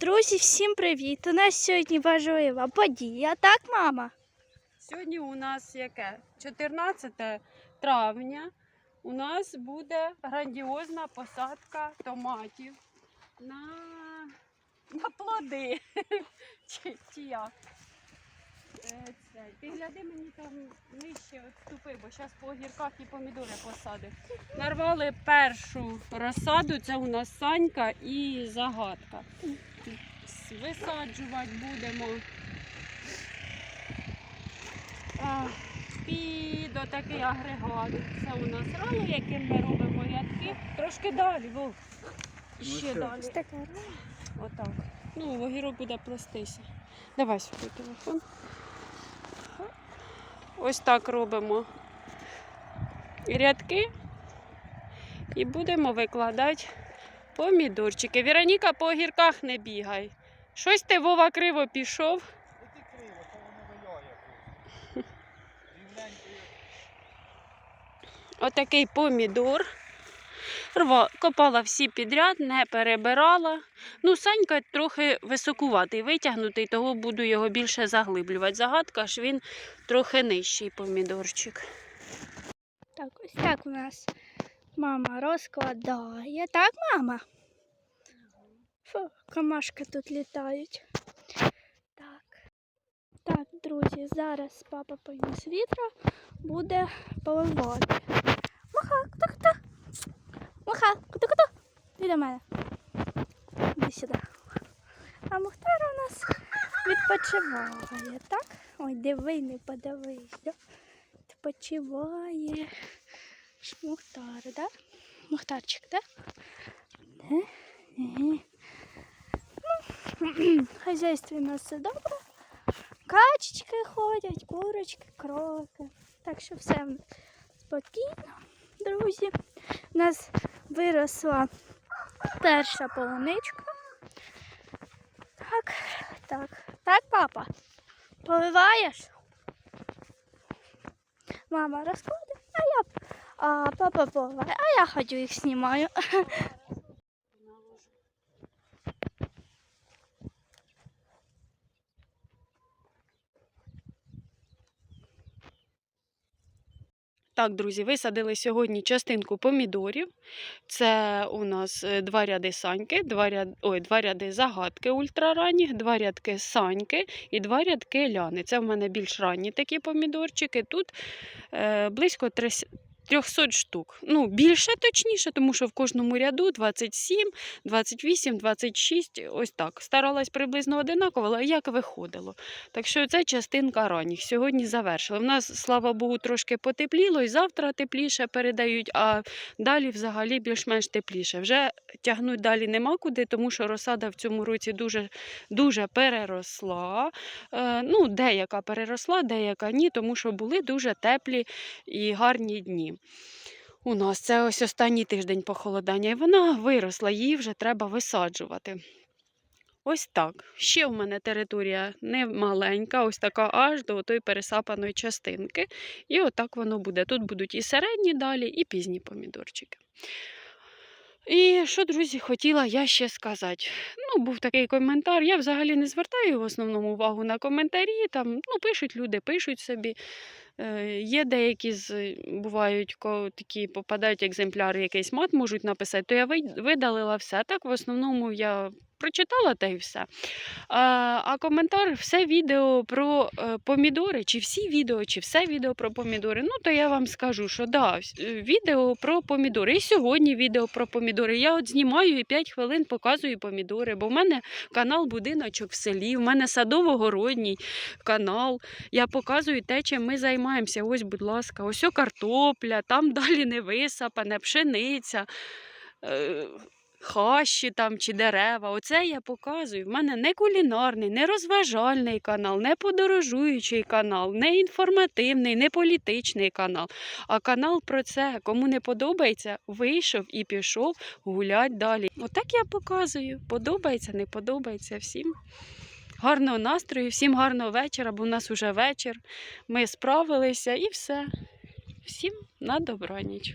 Друзі, всім привіт! У нас сьогодні важлива подія, так, мама? Сьогодні у нас яке? 14 травня. У нас буде грандіозна посадка томатів на, на плоди. Чи, чи як? Е, Це, ти гляди мені там нижче відступи, бо зараз по огірках і помідори посадив. Нарвали першу розсаду, це у нас санька і загадка. Висаджувати будемо. Під отакий агрегат. Це у нас рало, яким ми робимо рядки. Трошки далі, Вов. Ще що? далі. Отак. Ну, огірок буде плестися. Давай сюди телефон. Ось так робимо рядки і будемо викладати помідорчики. Віроніка по огірках не бігай. Щось ти Вова криво пішов. Іди криво, то воно виляє. Рівненькою. Отакий помідор. Рва, копала всі підряд, не перебирала. Ну, Санька трохи високуватий, витягнутий, того буду його більше заглиблювати. Загадка ж він трохи нижчий помідорчик. Так, ось так у нас мама розкладає. Так, мама? Фу, комашки тут літають. Так. Так, друзі, зараз папа поніс вітра, буде поливати. Маха, хто хто? Маха, хто хто? Ти до мене. Іди сюди. А Мухтар у нас відпочиває, так? Ой, диви, не подивись. Да? Відпочиває. Мухтар, да? Мухтарчик, да? Да? Ага. Хазяйстві у нас все добре. Качечки ходять, курочки, кролики. Так що все спокійно, друзі. У нас виросла перша полуничка. Так, так. Так, папа? Поливаєш? Мама розкладе, а я а папа поливає, а я ходю їх знімаю. Так, друзі, висадили сьогодні частинку помідорів. Це у нас е, два ряди саньки, два, ряд... Ой, два ряди загадки ультраранніх, два рядки саньки і два рядки ляни. Це в мене більш ранні такі помідорчики. Тут е, близько 300 300 штук. Ну, більше точніше, тому що в кожному ряду 27, 28, 26, ось так. Старалась приблизно одинаково, але як виходило. Так що це частинка ранніх. Сьогодні завершили. У нас, слава Богу, трошки потепліло, і завтра тепліше передають, а далі взагалі більш-менш тепліше. Вже тягнуть далі нема куди, тому що розсада в цьому році дуже, дуже переросла. Е, ну, деяка переросла, деяка ні, тому що були дуже теплі і гарні дні. У нас це ось останній тиждень похолодання, і вона виросла, її вже треба висаджувати. Ось так. Ще в мене територія не маленька, ось така аж до тої пересапаної частинки. І отак воно буде. Тут будуть і середні далі, і пізні помідорчики. І що, друзі, хотіла я ще сказати. Ну, був такий коментар. Я взагалі не звертаю в основному увагу на коментарі. Там, ну, пишуть люди, пишуть собі. Е, Є деякі з бувають такі попадають екземпляри, якийсь мат можуть написати, то я видалила все. Так, в основному я прочитала та й все. А, коментар, все відео про е, помідори, чи всі відео, чи все відео про помідори. Ну, то я вам скажу, що да, е, відео про помідори. І сьогодні відео про помідори. Я от знімаю і 5 хвилин показую помідори, бо в мене канал Будиночок в селі, в мене садово-городній канал. Я показую те, чим ми займаємося. Ось, будь ласка, ось о картопля, там далі не висапане, пшениця. Хащі там чи дерева, оце я показую. В мене не кулінарний, не розважальний канал, не подорожуючий канал, не інформативний, не політичний канал. А канал про це, кому не подобається, вийшов і пішов гулять далі. Отак я показую. Подобається, не подобається всім. Гарного настрою, всім гарного вечора, бо у нас уже вечір. Ми справилися і все. Всім на добраніч.